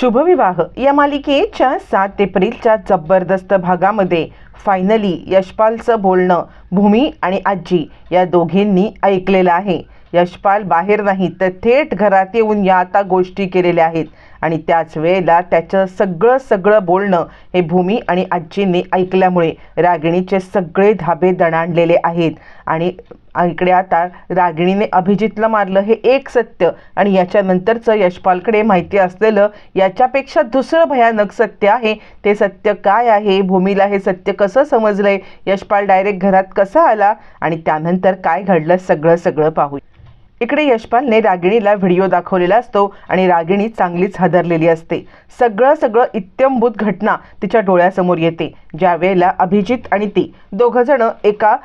शुभविवाह. या मालिकेच्या सात एप्रिलच्या जबरदस्त भागामध्ये फायनली यशपालचं बोलणं भूमी आणि आजी या दोघींनी ऐकलेलं आहे. यशपाल बाहेर नाही तर थेट घरात येऊन या आता गोष्टी केलेल्या आहेत. आणि त्याच वेळेला त्याचं सगळं सगळं बोलणं हे भूमी आणि आजींनी ऐकल्यामुळे रागिणीचे सगळे धाबे दणाणलेले आहेत. आणि इकडे आता रागिणीने अभिजितला मारलं हे एक सत्य आणि याच्यानंतरचं यशपालकडे माहिती असलेलं याच्यापेक्षा दुसरं भयानक सत्य आहे. ते सत्य काय आहे? भूमीला हे सत्य कसं समजलंय? यशपाल डायरेक्ट घरात कसा आला? आणि त्यानंतर काय घडलं? सगळं सगळं पाहू इकडे यशपालने रागिणीला व्हिडिओ दाखवलेला असतो आणि रागिणी चांगलीच हादरलेली असते. सगळं सगळं इत्यंभूत घटना तिच्या डोळ्यासमोर येते. ज्या वेळेला अभिजित आणि ती दोघंजणं एका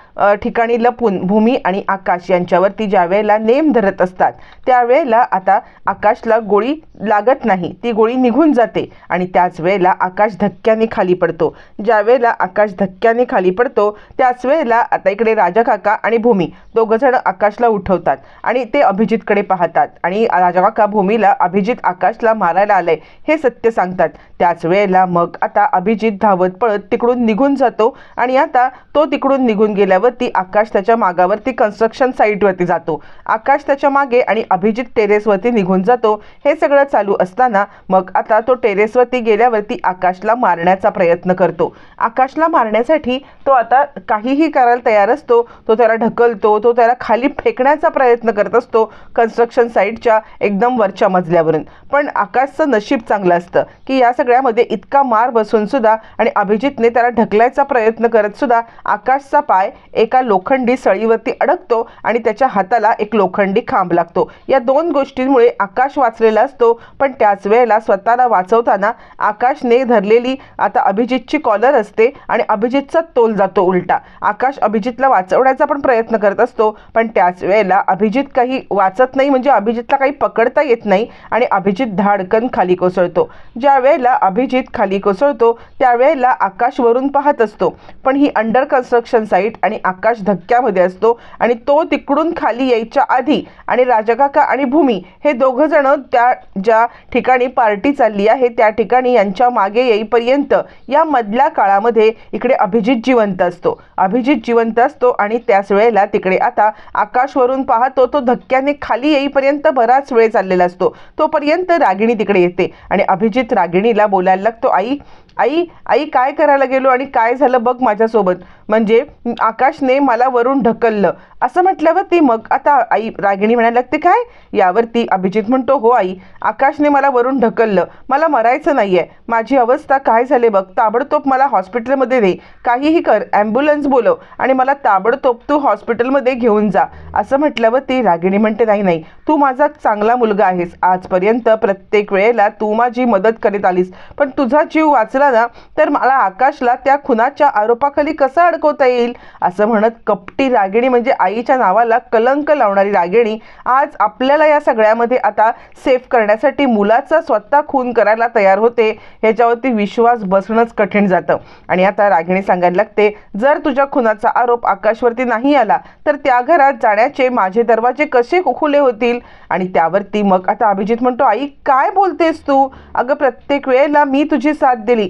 ठिकाणी लपून भूमी आणि आकाश यांच्यावरती ज्या वेळेला नेम धरत असतात त्यावेळेला आता आकाशला गोळी लागत नाही. ती गोळी निघून जाते आणि त्याच वेळेला आकाश धक्क्याने खाली पडतो. ज्या वेळेला आकाश धक्क्याने खाली पडतो त्याच वेळेला आता इकडे राजा काका आणि भूमी दोघंजणं आकाशला उठवतात आणि ते अभिजितकडे पाहतात आणि राजा काका भूमीला अभिजित आकाशला मारायला आलंय हे सत्य सांगतात. त्याच वेळेला मग आता अभिजित धावत पळत तिकडून निघून जातो आणि आता तो तिकडून निघून गेल्यावरती आकाश त्याच्या मागावरती कन्स्ट्रक्शन साईटवरती जातो. आकाश त्याच्यामागे आणि अभिजित टेरेसवरती निघून जातो. हे सगळं चालू असताना मग आता तो टेरेसवरती गेल्यावरती आकाशला मारण्याचा प्रयत्न करतो. आकाशला मारण्यासाठी तो आता काहीही करायला तयार असतो. तो त्याला ढकलतो तो त्याला खाली फेकण्याचा प्रयत्न करतो असतो कन्स्ट्रक्शन साईटच्या एकदम वरच्या मजल्यावरून. पण आकाशचं नशीब चांगलं असतं की या सगळ्यामध्ये इतका मार बसून सुद्धा आणि अभिजितने त्याला ढकलायचा प्रयत्न करत सुद्धा आकाशचा पाय एका लोखंडी सळीवरती अडकतो आणि त्याच्या हाताला एक लोखंडी खांब लागतो. या दोन गोष्टींमुळे आकाश वाचलेला असतो पण त्याच वेळेला स्वतःला वाचवताना आकाशने धरलेली आता अभिजितची कॉलर असते आणि अभिजितचा तोल जातो उलटा. आकाश अभिजितला वाचवण्याचा पण प्रयत्न करत असतो पण त्याच वेळेला अभिजित काही वाचत नाही म्हणजे अभिजितला काही पकडता येत नाही आणि अभिजित धाडकन खाली कोसळतो. ज्या वेळेला अभिजित खाली कोसळतो त्यावेळेला आकाश वरून पाहत असतो. पण ही अंडर कन्स्ट्रक्शन साईट आणि आकाश धक्क्यामध्ये असतो आणि तो तिकडून खाली यायच्या आधी आणि राजकाका आणि भूमी हे दोघं जण त्या ज्या ठिकाणी पार्टी चालली आहे त्या ठिकाणी यांच्या मागे येईपर्यंत या मधल्या काळामध्ये इकडे अभिजित जिवंत असतो. अभिजित जिवंत असतो आणि त्याच वेळेला तिकडे आता आकाशवरून पाहतो तो धक्क्याने खाली येईपर्यंत बराच वेळ चाललेला असतो. तोपर्यंत रागिणी तिकडे येते आणि अभिजित रागिणीला बोलायला लागतो आई आई आई काय करायला गेलो आणि काय झालं बघ माझ्यासोबत. म्हणजे आकाशने मला वरून ढकललं. असं म्हटल्यावरती मग आता आई रागिणी म्हणायला लागते काय? यावरती अभिजित म्हणतो हो आई आकाशने मला वरून ढकललं. मला मरायचं नाही आहे माझी अवस्था काय झाले बघ? ताबडतोब मला हॉस्पिटलमध्ये दे. काहीही कर ॲम्ब्युलन्स बोलव आणि मला ताबडतोब तू हॉस्पिटलमध्ये घेऊन जा. असं म्हटल्यावरती रागिणी म्हणते नाही नाही. तू माझा चांगला मुलगा आहेस. आजपर्यंत प्रत्येक वेळेला तू माझी मदत करीत आलीस. पण तुझा जीव वाचला ना तर मला आकाशला त्या खुनाच्या आरोपाखाली कसं अडकवता येईल? असं म्हणत कपटी रागिणी म्हणजे आईच्या नावाला कलंक लावणारी रागिणी आज आपल्याला या सगळ्यामध्ये आता सेफ करण्यासाठी मुलाचा स्वतः खून करायला तयार होते. ह्याच्यावरती विश्वास बसणंच कठीण जातं. आणि आता रागिणी सांगायला लागते जर तुझ्या खुनाचा आरोप आकाशवरती नाही आला तर त्या घरात जाण्याचे माझे दरवाजे कसे खुले होतील? आणि त्यावरती मग आता अभिजित म्हणतो आई काय बोलतेस तू? अगं प्रत्येक वेळेला मी तुझी साथ दिली.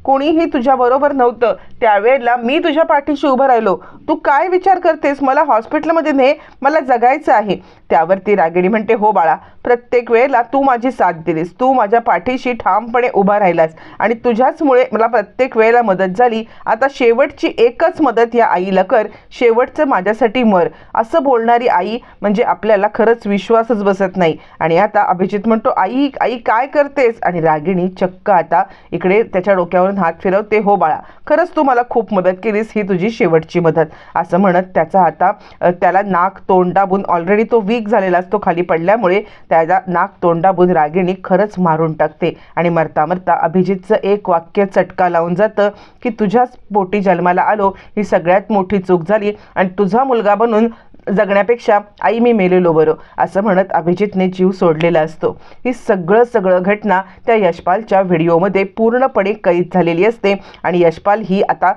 कोणीही तुझ्या बरोबर नव्हतं. त्यावेळेला मी तुझ्या पाठीशी उभं राहिलो. तू काय विचार करतेस? मला हॉस्पिटलमध्ये ने मला जगायचं आहे. त्यावरती रागिणी म्हणते हो बाळा प्रत्येक वेळेला तू माझी साथ दिलीस. तू माझ्या पाठीशी ठामपणे उभा राहिलास आणि तुझ्याचमुळे मला प्रत्येक वेळेला मदत झाली. आता शेवटची एकच मदत या आईला कर. शेवटचं माझ्यासाठी मर. असं बोलणारी आई म्हणजे आपल्याला खरंच विश्वासच बसत नाही. आणि आता अभिजित म्हणतो आई आई काय करतेस? आणि रागिणी चक्क आता इकडे त्याच्या डोक्यावर डोक्यावरून हात फिरवते हो बाळा. खरंच तू मला खूप मदत केलीस ही तुझी शेवटची मदत. असं म्हणत त्याचा आता त्याला नाक तोंड दाबून ऑलरेडी तो वीक झालेला असतो खाली पडल्यामुळे त्याला नाक तोंड दाबून रागिणी खरंच मारून टाकते. आणि मरता मरता अभिजितचं एक वाक्य चटका लावून जातं की तुझ्याच पोटी जन्माला आलो ही सगळ्यात मोठी चूक झाली आणि तुझा मुलगा बनून जगण्यापेक्षा आई मी मेलेलो बरं असं म्हणत अभिजितने जीव सोडलेला असतो. ही सगळं सगळं घटना त्या यशपालच्या व्हिडिओमध्ये पूर्णपणे कैद झालेली असते आणि यशपाल ही आता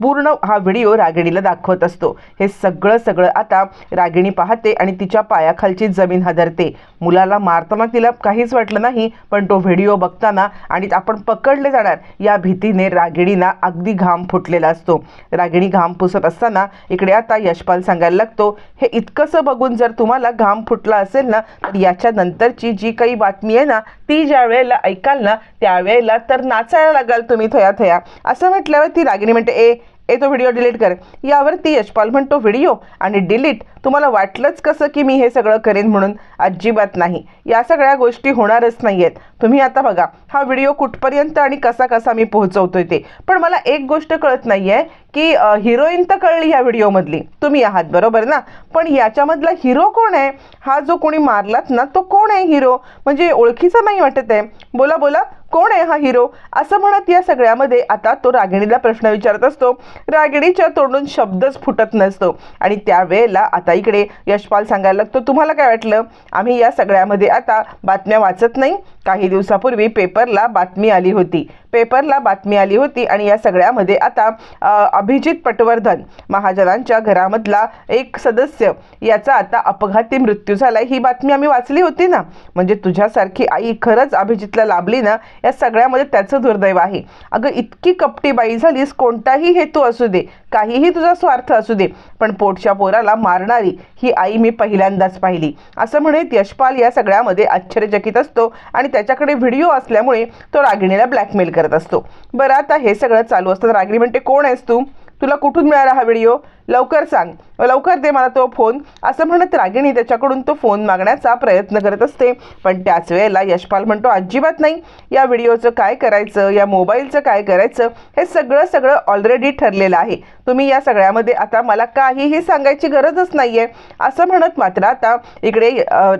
पूर्ण हा व्हिडिओ रागिणीला दाखवत असतो. हे सगळं सगळं आता रागिणी पाहते आणि तिच्या पायाखालची जमीन हादरते. मुलाला मारताना तिला काहीच वाटलं नाही पण तो व्हिडिओ बघताना आणि आपण पकडले जाणार या भीतीने रागिणीला अगदी घाम फुटलेला असतो. रागिणी घाम पुसत असताना इकडे आता यशपाल सांगायला लागतो हे इतकंसं बघून जर तुम्हाला घाम फुटला असेल ना तर याच्या नंतरची जी काही बातमी आहे ना ती ज्या वेळेला ऐकाल ना त्यावेळेला तर नाचायला लागाल तुम्ही थया थया. असं म्हटल्यावर ती रागिणी म्हणते ए ए तो व्हिडिओ डिलीट कर. यावरती यशपाल म्हणतो व्हिडिओ आणि डिलीट तुम्हाला वाटलंच कसं की मी हे सगळं करेन म्हणून अजिबात नाही. या सगळ्या गोष्टी होणारच नाही आहेत तुम्ही आता बघा हा व्हिडिओ कुठपर्यंत आणि कसा कसा मी पोहोचवतोय ते. पण मला एक गोष्ट कळत नाही आहे की हिरोईन तर कळली ह्या व्हिडिओमधली. तुम्ही आहात बरोबर ना? पण याच्यामधला हिरो कोण आहे? हा जो कोणी मारलात ना तो कोण आहे हिरो? म्हणजे ओळखीचा नाही वाटत आहे. बोला बोला कोण आहे हा हिरो? असं म्हणत या सगळ्यामध्ये आता तो रागिणीला प्रश्न विचारत असतो. रागिणीच्या तोंडून शब्दच फुटत नसतो. आणि त्यावेळेला आता आता इकडे यशपाल सांगायला लागतो तुम्हाला काय वाटलं? आम्ही या सगळ्यामध्ये आता बातम्या वाचत नाही. काही दिवसापूर्वी पेपरला बातमी आली होती. पेपरला बातमी आली होती आणि या सगळ्यामध्ये आता अभिजित पटवर्धन महाजनांच्या घरामधला एक सदस्य याचा आता अपघाती मृत्यू झाला ही बातमी आम्ही वाचली होती ना? म्हणजे तुझ्यासारखी आई खरंच अभिजितला लाभली ना? या सगळ्यामध्ये त्याचं दुर्दैव आहे. अगं इतकी कपटी बाई झालीस कोणताही हेतू असू दे काहीही तुझा स्वार्थ असू दे पण पोटच्या पोराला मारणार ही आई मी पहिल्यांदाच पाहिली. असं म्हणत यशपाल या सगळ्यामध्ये आश्चर्यचकित असतो आणि त्याच्याकडे व्हिडिओ असल्यामुळे तो रागिणीला ब्लॅकमेल करत असतो. बरं आता हे सगळं चालू असतं रागिणी म्हणते कोण आहेस तू? तुला कुठून मिळाला हा व्हिडिओ? लवकर सांग. लवकर दे मला तो फोन. असं म्हणत रागिणी त्याच्याकडून तो फोन मागण्याचा प्रयत्न करत असते. पण त्याच वेळेला यशपाल म्हणतो अजिबात नाही. या व्हिडिओचं काय करायचं? या मोबाईलचं काय करायचं? हे सगळं सगळं ऑलरेडी ठरलेलं आहे. तुम्ही या सगळ्यामध्ये आता मला काहीही सांगायची गरजच नाही आहे असं म्हणत मात्र आता इकडे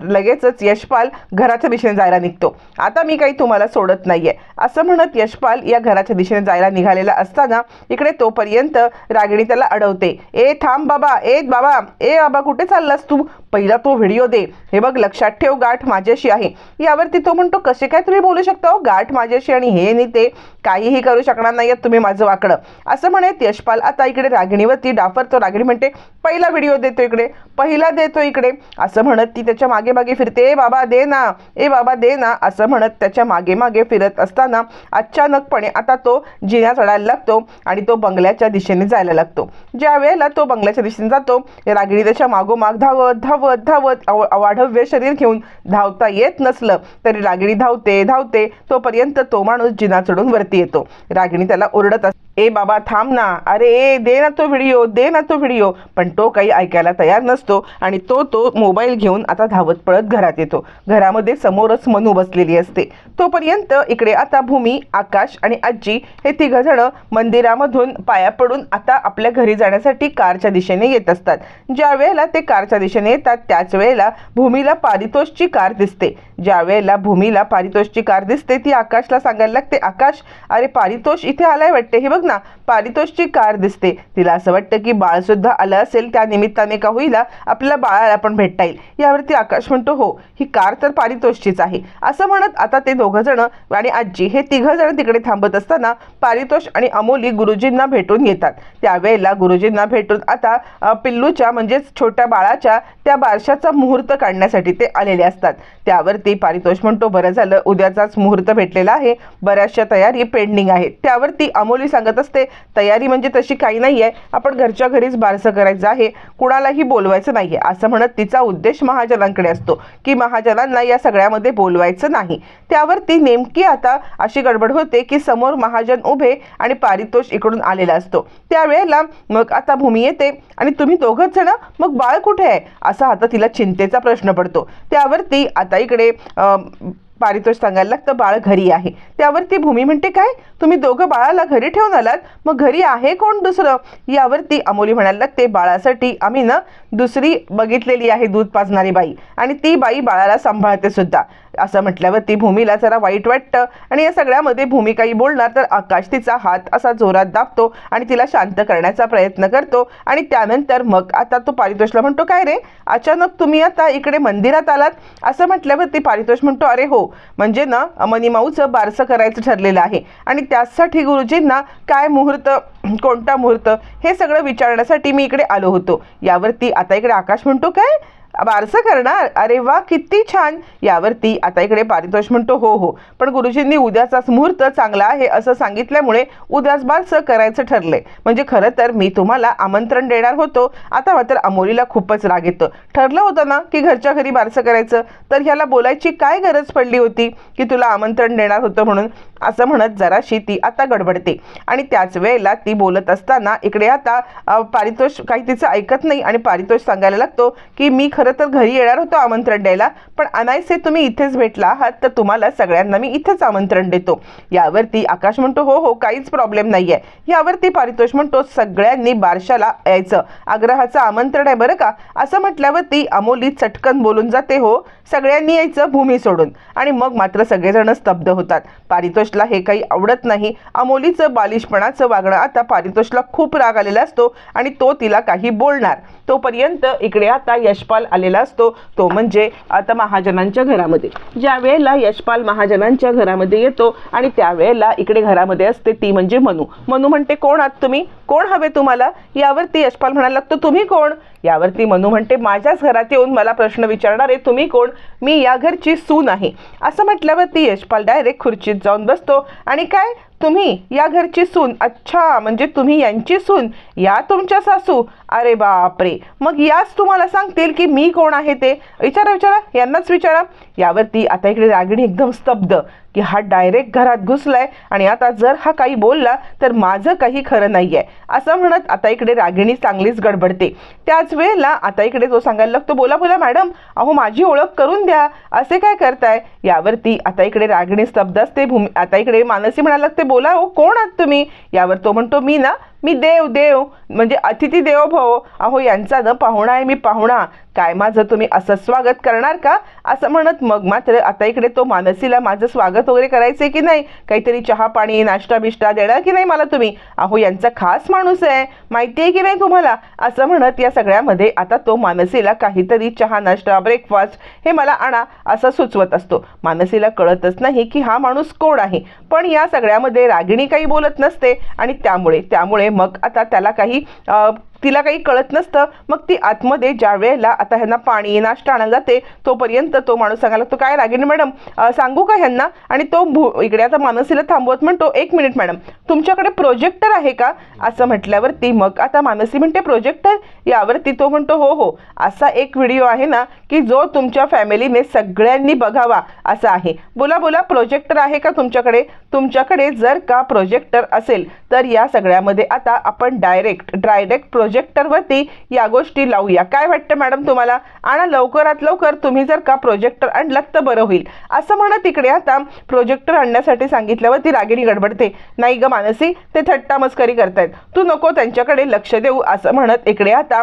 लगेचच यशपाल घराच्या दिशेने जायला निघतो. आता मी काही तुम्हाला सोडत नाही आहे असं म्हणत यशपाल या घराच्या दिशेने जायला निघालेला असताना इकडे तोपर्यंत रागिणी त्याला अडवते. ए थांब बाबा ए बाबा ए बाबा कुठे चाललास तू? पहिला तो व्हिडिओ दे. हे बघ लक्षात ठेव गाठ माझ्याशी आहे. यावरती तो म्हणतो कसे काय तुम्ही बोलू शकता हो? गाठ माझ्याशी आणि हे नाही ते. काहीही करू शकणार नाही तुम्ही माझं वाकडं. असं म्हणत यशपाल. आता इकडे रागिणीवरती डाफरतो रागिणी म्हणते पहिला व्हिडिओ देतो इकडे. पहिला देतो इकडे. असं म्हणत ती त्याच्यामागे मागे फिरते. ए बाबा दे ना. ए बाबा दे ना. असं म्हणत त्याच्यामागे मागे फिरत असताना अचानकपणे आता तो जिन्या चढायला लागतो आणि तो बंगल्याच्या दिशेने जायला लागतो. ज्या वेळेला तो बंगल्याच्या दिशेने जातो रागिणी त्याच्या मागोमाग धावत धावत धावत वाढव्य शरीर घेऊन धावता येत नसलं तरी रागिणी धावते धावते तोपर्यंत तो माणूस जिना चढून वरती येतो. रागिणी त्याला ओरडत असते ए बाबा थांब ना. अरे ए दे ना तो व्हिडिओ दे ना तो व्हिडिओ पण तो काही ऐकायला तयार नसतो आणि तो तो मोबाईल घेऊन आता धावत पळत घरात येतो. घरामध्ये समोरच मनू बसलेली असते. तोपर्यंत इकडे आता भूमी आकाश आणि आजी हे तिघंजणं मंदिरामधून पाया पडून आता आपल्या घरी जाण्यासाठी कारच्या दिशेने येत असतात. ज्या वेळेला ते कारच्या दिशेने येतात त्याच वेळेला भूमीला पारितोषची कार दिसते. ज्या वेळेला भूमीला पारितोषची कार दिसते ती आकाशला सांगायला लागते आकाश अरे पारितोष इथे आलाय वाटते हे बघ ना पारितोषची कार दिसते. तिला असं वाटतं की बाळ सुद्धा आलं असेल त्या निमित्ताने का होईला आपल्या बाळाला पण भेटता येईल. यावरती आकाश म्हणतो हो ही कार तर पारितोषचीच आहे. असं म्हणत आता ते दोघं जण आणि आजी हे तिघं जण तिकडे थांबत असताना पारितोष आणि अमोली गुरुजींना भेटून येतात. त्यावेळेला गुरुजींना भेटून आता पिल्लूच्या म्हणजेच छोट्या बाळाच्या त्या बारशाचा मुहूर्त काढण्यासाठी ते आलेले असतात. त्यावरती पारितोष म्हणतो. बरं झालं उद्याचाच मुहूर्त भेटलेला आहे. बऱ्याचशा तयारी पेंडिंग आहे त्यावरती अमोली सांगत असते तयारी म्हणजे तशी काही नाही आहे आपण घरच्या घरीच बारसं करायचं आहे. कुणालाही बोलवायचं नाही आहे असं म्हणत तिचा उद्देश महाजनांकडे असतो की महाजनांना या सगळ्यामध्ये बोलवायचं नाही. त्यावर ती नेमकी आता अशी गडबड होते की समोर महाजन उभे आणि पारितोष इकडून आलेला असतो. त्यावेळेला मग आता भूमी येते आणि तुम्ही दोघंच जण मग बाळ कुठे आहे? असा आता तिला चिंतेचा प्रश्न पडतो. त्यावरती आता इकडे पारितोष सांगायला लागतं बाळ घरी आहे. त्यावरती भूमी म्हणते काय? तुम्ही दोघं बाळाला घरी ठेवून आलात? मग घरी आहे कोण दुसरं? यावरती अमोली म्हणायला लागते बाळासाठी आम्ही ना दुसरी बघितलेली आहे दूध पाजणारी बाई आणि ती बाई बाळाला सांभाळते सुद्धा. असं म्हटल्यावरती भूमीला जरा वाईट वाटतं. आणि या सगळ्यामध्ये भूमी काही बोलणार तर आकाश तिचा हात असा जोरात दाबतो आणि तिला शांत करण्याचा प्रयत्न करतो. आणि त्यानंतर मग आता तो पारितोषला म्हणतो काय रे? अचानक तुम्ही आता इकडे मंदिरात आलात? असं म्हटल्यावरती पारितोष म्हणतो अरे हो. म्हणजे ना मनीमाऊचं बारसं करायचं ठरलेलं आहे. आणि त्यासाठी गुरुजींना काय मुहूर्त कोणता मुहूर्त हे सगळं विचारण्यासाठी मी इकडे आलो होतो. यावरती आता इकडे आकाश म्हणतो काय? बारसं करणार? अरे वा किती छान. यावरती आता इकडे पारितोष म्हणतो हो हो. पण गुरुजींनी उद्याचाच मुहूर्त चांगला आहे असं सांगितल्यामुळे उद्याच बारसं करायचं ठरले. म्हणजे खरं तर मी तुम्हाला आमंत्रण देणार होतो. आता मात्र अमोलीला खूपच राग येतं. ठरलं होतं ना की घरच्या घरी बारसं करायचं? तर ह्याला बोलायची काय गरज पडली होती की तुला आमंत्रण देणार होतं म्हणून? असं म्हणत जराशी ती आता गडबडते. आणि त्याच वेळेला ती बोलत असताना इकडे आता पारितोष काही तिचं ऐकत नाही आणि पारितोष सांगायला लागतो की मी खरं तर घरी येणार होतो आमंत्रण द्यायला पण अनायसे तुम्ही इथेच भेटला आहात तर तुम्हाला सगळ्यांना मी इथेच आमंत्रण देतो. यावरती आकाश म्हणतो हो हो काहीच प्रॉब्लेम नाही आहे यावरती पारितोष म्हणतो सगळ्यांनी बारशाला यायचं आग्रहाचं आमंत्रण आहे बरं का? असं म्हटल्यावरती अमोली चटकन बोलून जाते हो सगळ्यांनी यायचं भूमी सोडून. आणि मग मात्र सगळेजण स्तब्ध होतात. पारितोषला हे काही आवडत नाही. अमोलीचं बालिशपणाचं वागणं आता पारितोषला खूप राग आलेला असतो आणि तो तिला काही बोलणार. तोपर्यंत इकडे आता यशपाल आलेला असतो तो म्हणजे आता महाजनांच्या घरामध्ये. ज्या वेळेला यशपाल महाजनांच्या घरामध्ये येतो आणि त्यावेळेला इकडे घरामध्ये असते ती म्हणजे मनू. मनू म्हणते कोण आहात तुम्ही? कोण हवे तुम्हाला? यावरती यशपाल म्हणायला लागतो तुम्ही कोण? यावरती मनू म्हणते माझ्याच घरात येऊन मला प्रश्न विचारणारे तुम्ही कोण? मी या घरची सून आहे. असं म्हटल्यावरती यशपाल डायरेक्ट खुर्चीत जाऊन बसतो. आणि काय? तुम्ही या घरची सून अच्छा म्हणजे तुम्ही यांची सून या तुमच्या सासू अरे बापरे. मग याच तुम्हाला सांगतील की मी कोण आहे ते? विचारा विचारा यांनाच विचारा. यावरती आता इकडे रागिणी एकदम स्तब्ध. की हा डायरेक्ट घरात घुसलाय आणि आता जर हा काही बोलला तर माझं काही खरं नाही आहे असं म्हणत आता इकडे रागिणी चांगलीच गडबडते. त्याच वेळेला आता इकडे जो सांगायला लागतो बोला बोला मॅडम अहो माझी ओळख करून द्या. असे काय करताय? यावरती आता इकडे रागिणी स्तब्ध असते भूमी आता इकडे मानसी म्हणायला लागते बोला हो कोण आहात तुम्ही? यावर तो म्हणतो मी ना मी देव देव म्हणजे अतिथी देव भव. अहो यांचा न पाहुणा आहे मी पाहुणा. काय माझं? तुम्ही असं स्वागत करणार का? असं म्हणत मग मात्र आता इकडे तो मानसीला माझं स्वागत वगैरे करायचं आहे की नाही? काहीतरी चहा पाणी नाश्ता बिष्टा देणार की नाही मला तुम्ही? अहो यांचा खास माणूस आहे. माहिती आहे की नाही तुम्हाला? असं म्हणत या सगळ्यामध्ये आता तो मानसीला काहीतरी चहा नाश्ता ब्रेकफास्ट हे मला आणा असं सुचवत असतो. मानसीला कळतच नाही की हा माणूस कोण आहे? पण या सगळ्यामध्ये रागिणी काही बोलत नसते आणि त्यामुळे त्यामुळे मग आता त्याला काही तिला काही कळत नसतं. मग ती आतमध्ये ज्या वेळेला आता ह्यांना पाणी नाश्ता आणायला जाते तोपर्यंत तो माणूस सांगायला लागतो काय लागेल मॅडम? सांगू का ह्यांना? आणि तो भू इकडे आता मानसीला थांबवत म्हणतो एक मिनिट मॅडम तुमच्याकडे प्रोजेक्टर आहे का? असं म्हटल्यावरती मग आता मानसी म्हणते प्रोजेक्टर? यावरती तो म्हणतो हो हो असा एक व्हिडिओ आहे ना की जो तुमच्या फॅमिलीने सगळ्यांनी बघावा असा आहे. बोला बोला प्रोजेक्टर आहे का तुमच्याकडे? तुमच्याकडे जर का प्रोजेक्टर असेल तर या सगळ्यामध्ये आता आपण डायरेक्ट डायरेक्ट प्रोजेक्टरवरती या गोष्टी लावूया. काय वाटतं मॅडम तुम्हाला? आणा लवकरात लवकर तुम्ही जर का प्रोजेक्टर आणलात तर बरं होईल. असं म्हणत इकडे आता प्रोजेक्टर आणण्यासाठी सांगितल्यावर ती रागिणी गडबडते. नाही ग मानसी ते थट्टा मस्करी करतायत. तू नको त्यांच्याकडे लक्ष देऊ असं म्हणत इकडे आता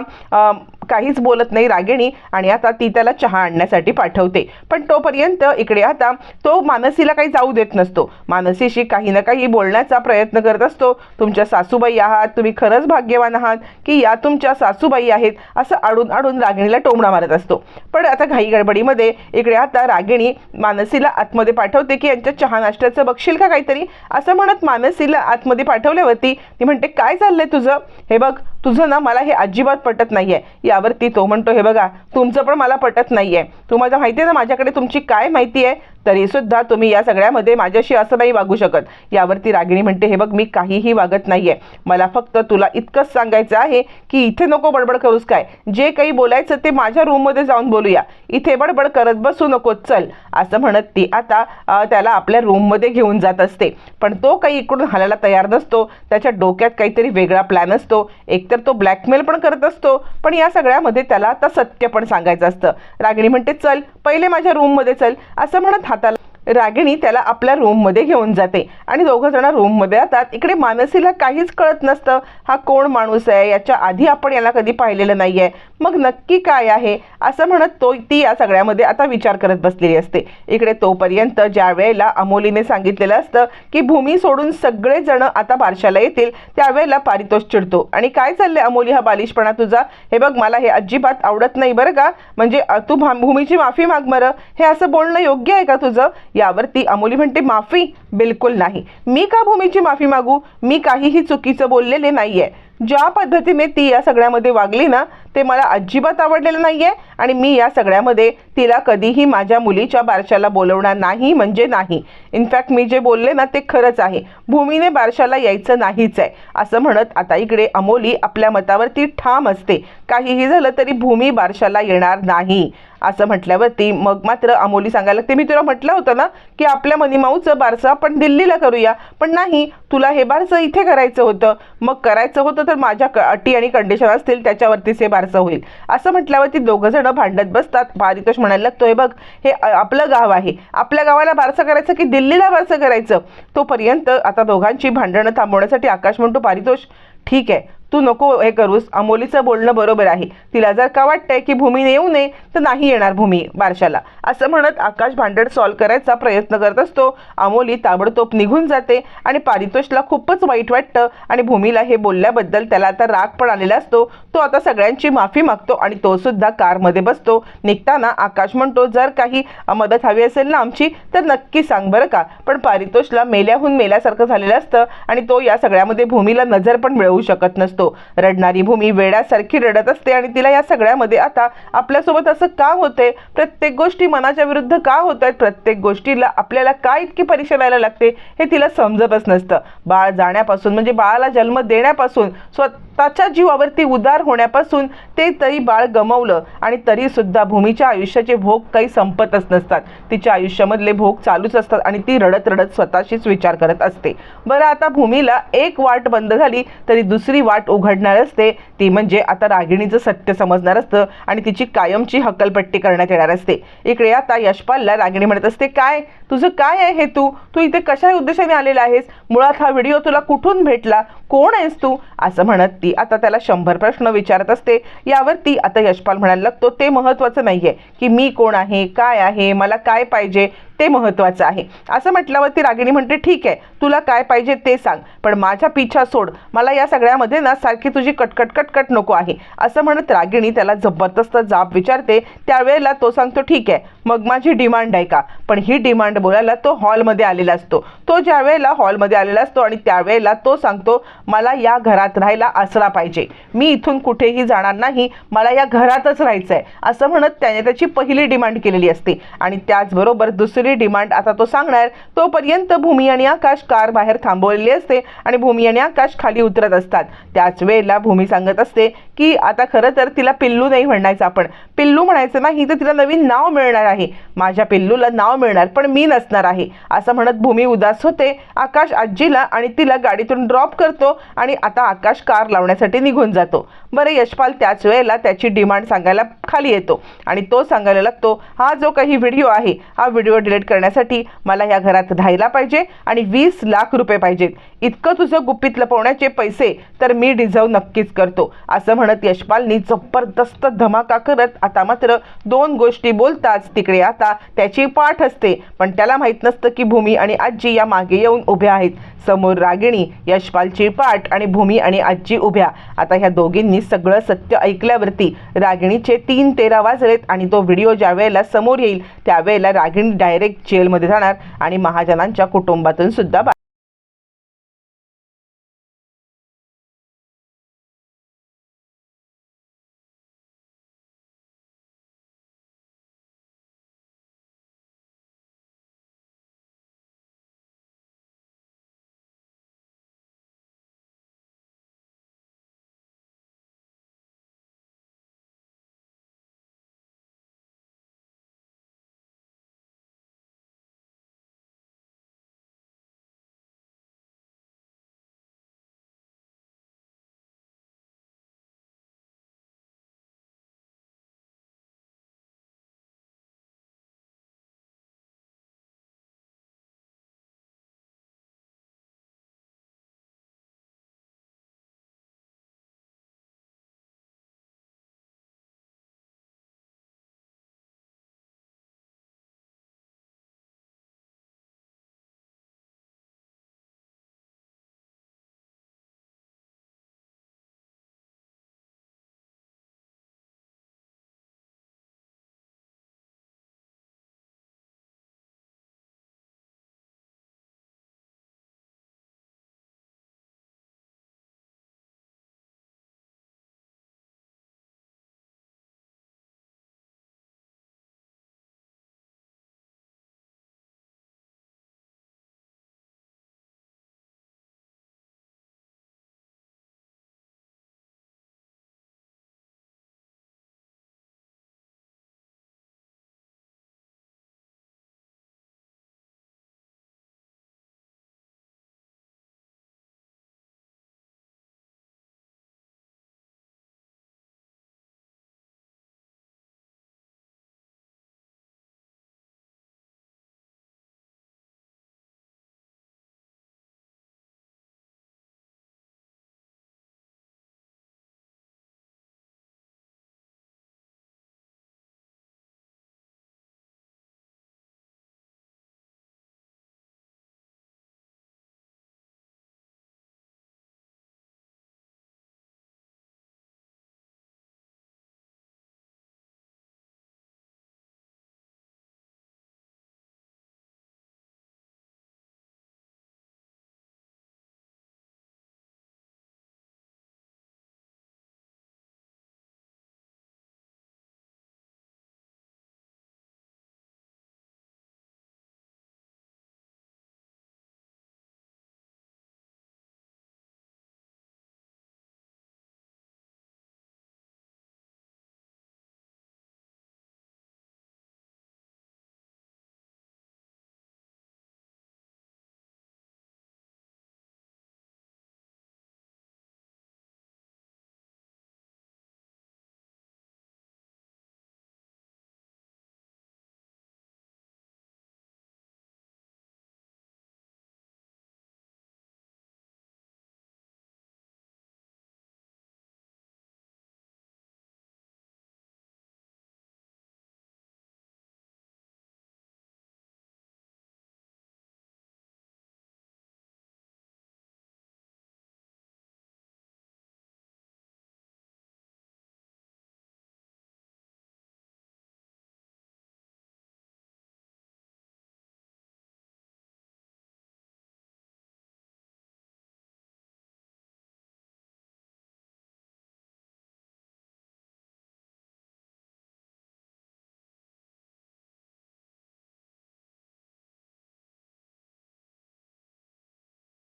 काहीच बोलत नाही रागिणी आणि आता ती त्याला चहा आणण्यासाठी पाठवते. पण तोपर्यंत इकडे आता तो मानसीला काही जाऊ देत नसतो. मानसीशी काही ना काही बोलण्याचा प्रयत्न करत असतो. तुमच्या सासूबाई आहात तुम्ही खरंच भाग्यवान आहात की या तुमच्या सासूबाई आहेत असं आडून आडून रागिणीला टोमणा मारत असतो. पण आता घाई गडबडीमध्ये इकडे आता रागिणी मानसीला आतमध्ये पाठवते की यांच्या चहा नाश्त्याचं बघशील का काहीतरी? असं म्हणत मानसीला आतमध्ये पाठवल्यावरती ती म्हणते काय चाललंय तुझं? हे बघ तुझं ना मला हे अजिबात पटत नाही आहे या यावरती तो म्हणतो हे बघा तुमचं पण मला पटत नाहीये. तुम्हाला माहिती आहे ना माझ्याकडे तुमची काय माहिती आहे? तरीसुद्धा तुम्ही या सगळ्यामध्ये माझ्याशी असं नाही वागू शकत. यावरती रागिणी म्हणते हे बघ मी काहीही वागत नाही आहे मला फक्त तुला इतकंच सांगायचं आहे की इथे नको बडबड करूस काय? जे काही बोलायचं ते माझ्या रूममध्ये जाऊन बोलूया. इथे बडबड करत बसू नको चल. असं म्हणत ती आता त्याला आपल्या रूममध्ये घेऊन जात असते. पण तो काही इकडून हालायला तयार नसतो. त्याच्या डोक्यात काहीतरी वेगळा प्लॅन असतो. एकतर तो ब्लॅकमेल पण करत असतो. पण या सगळ्यामध्ये त्याला आता सत्य पण सांगायचं असतं. रागिणी म्हणते चल पहिले माझ्या रूममध्ये चल. असं म्हणत हाताला रागिणी त्याला आपल्या रूममध्ये घेऊन जाते. आणि दोघं जण रूममध्ये जातात इकडे मानसीला काहीच कळत नसतं. हा कोण माणूस आहे? याच्या आधी आपण याला कधी पाहिलेलं नाही आहे मग नक्की काय आहे? असं म्हणत तो ती या सगळ्यामध्ये आता विचार करत बसलेली असते. इकडे तोपर्यंत ज्या वेळेला अमोलीने सांगितलेलं असतं की भूमी सोडून सगळे जण आता बारशाला येतील त्यावेळेला पारितोष चिडतो. आणि काय चाललंय अमोली हा बालिशपणा तुझा? हे बघ मला हे अजिबात आवडत नाही बरं का? म्हणजे तू भा- भूमीची माफी माग मरं. हे असं बोलणं योग्य आहे का तुझं? यावरती अमोली म्हणते माफी बिलकुल नाही. मी का भूमीची माफी मागू? मी काहीही चुकीचं बोललेले नाही आहे ज्या पद्धतीने ती या सगळ्यामध्ये वागली ना ते मला अजिबात आवडलेलं नाही आहे आणि मी या सगळ्यामध्ये तिला कधीही माझ्या मुलीच्या बारशाला बोलवणार नाही म्हणजे नाही. इनफॅक्ट मी जे बोलले ना ते खरंच आहे. भूमीने बारशाला यायचं नाहीच आहे असं म्हणत आता इकडे अमोली आपल्या मतावरती ठाम असते. काहीही झालं तरी भूमी बारशाला येणार नाही. असं म्हटल्यावरती मग मात्र अमोली सांगायला लागते मी तुला म्हटलं होतं ना की आपल्या मनीमाऊचं बारसं आपण दिल्लीला करूया पण नाही तुला हे बारसं इथे करायचं होतं. मग करायचं होतं तर माझ्या क- अटी आणि कंडिशन असतील त्याच्यावरतीच हे बारसं होईल. असं म्हटल्यावरती दोघंजणं भांडत बसतात. पारितोष म्हणायला लागतो हे बघ हे आपलं गाव आहे. आपल्या गावाला बारसं करायचं की दिल्लीला बारसं करायचं? तोपर्यंत आता दोघांची भांडणं थांबवण्यासाठी आकाश म्हणतो पारितोष ठीक आहे. तू नको हे करूस. अमोलीचं बोलणं बरोबर आहे. तिला जर का वाटतंय की भूमीने येऊ नये तर नाही येणार भूमी बारशाला. असं म्हणत आकाश भांडण सॉल्व करायचा प्रयत्न करत असतो. अमोली ताबडतोब निघून जाते आणि पारितोषला खूपच वाईट वाटतं आणि भूमीला हे बोलल्याबद्दल त्याला आता राग पण आलेला असतो. तो आता सगळ्यांची माफी मागतो आणि तो सुद्धा कारमध्ये बसतो. निघताना आकाश म्हणतो जर काही मदत हवी असेल ना आमची तर नक्की सांग बरं का. पण पारितोषला मेल्याहून मेल्यासारखं झालेलं असतं आणि तो या सगळ्यामध्ये भूमीला नजर पण मिळवू शकत नसतो. रडणारी भूमी वेड्यासारखी रडत असते आणि तिला या सगळ्यामध्ये आता आपल्यासोबत असं का होतंय? प्रत्येक गोष्टी मनाच्या विरुद्ध का होत आहेत प्रत्येक गोष्टीला आपल्याला काय इतकी परीक्षा द्यायला लागते? हे तिला समजतच नसतं. बाळ जाण्यापासून म्हणजे बाळाला जन्म देण्यापासून स्वतः स्वतःच्या जीवावरती उदार होण्यापासून ते तरी बाळ गमवलं आणि तरी सुद्धा भूमीच्या आयुष्याचे भोग काही संपतच नसतात. तिच्या आयुष्यामधले भोग चालूच असतात आणि ती रडत रडत स्वतःशीच विचार करत असते. बरं आता भूमीला एक वाट बंद झाली तरी दुसरी वाट उघडणार असते. ती म्हणजे आता रागिणीचं सत्य समजणार असतं आणि तिची कायमची हक्कलपट्टी करण्यात येणार असते. इकडे आता यशपालला रागिणी म्हणत असते काय? तुझं काय आहे हे तू? तू इथे कशा उद्देशाने आलेला आहेस? मुळात हा व्हिडिओ तुला कुठून भेटला? कोण आहेस तू? असं म्हणत ती आता त्याला शंभर प्रश्न विचारत असते. यावरती आता यशपाल म्हणायला लागतो ते महत्त्वाचं आहे की मी कोण आहे काय आहे मला काय पाहिजे ते महत्त्वाचं आहे. असं म्हटल्यावरती रागिणी म्हणते ठीक आहे तुला काय पाहिजे ते सांग. पण माझ्या पिछा सोड. मला या सगळ्यामध्ये ना सारखी तुझी कटकट कटकट नको आहे. असं म्हणत रागिणी त्याला जबरदस्त जाब विचारते. त्यावेळेला तो सांगतो ठीक आहे मग माझी डिमांड आहे का? पण ही डिमांड बोलायला तो हॉलमध्ये आलेला असतो. तो ज्या वेळेला हॉलमध्ये आलेला असतो आणि त्यावेळेला तो सांगतो मला या घरात राहायला असला पाहिजे. मी इथून कुठेही जाणार नाही. मला या घरातच राहायचं आहे असं म्हणत त्याने त्याची पहिली डिमांड केलेली असते. आणि त्याचबरोबर दुसरी डिमांड आता तो सांगणार. तोपर्यंत भूमी आणि आकाश कार बाहेर थांबवलेली असते आणि भूमी आणि आकाश खाली उतरत असतात. त्याच वेळेला भूमी सांगत असते की आता खरं तर तिला पिल्लू नाही म्हणायचं आपण. पिल्लू म्हणायचं नाही तर तिला नवीन नाव मिळणार आहे. माझ्या पिल्लूला नाव मिळणार पण मी नसणार आहे. असं म्हणत भूमी उदास होते. आकाश आजीला आणि तिला गाडीतून ड्रॉप करतो आणि आता आकाश कार लावण्यासाठी निघून जातो. बरं यशपाल त्याच वेळेला त्याची डिमांड सांगायला खाली येतो आणि तो सांगायला लागतो हा जो काही व्हिडिओ आहे हा व्हिडिओ डिलीट करण्यासाठी मला या घरात राहायला पाहिजे आणि वीस लाख रुपये पाहिजेत. इतकं तुझं गुपित लपवण्याचे पैसे तर मी डिझर्व नक्कीच करतो. असं म्हणत यशपालनी जबरदस्त धमाका करत आता मात्र दोन गोष्टी बोलताच तिकडे आता त्याची पाठ असते. पण त्याला माहीत नसतं की भूमी आणि आजी या मागे येऊन उभ्या आहेत. समोर रागिणी यशपालची पाठ आणि भूमी आणि आजी उभ्या. आता ह्या दोघींनी सगळं सत्य ऐकल्यावरती रागिणीचे तीन तेरा वाजलेत आणि तो व्हिडिओ ज्या वेळेला समोर येईल त्यावेळेला रागिणी डायरेक्ट जेलमध्ये जाणार आणि महाजनांच्या कुटुंबातून सुद्धा बा-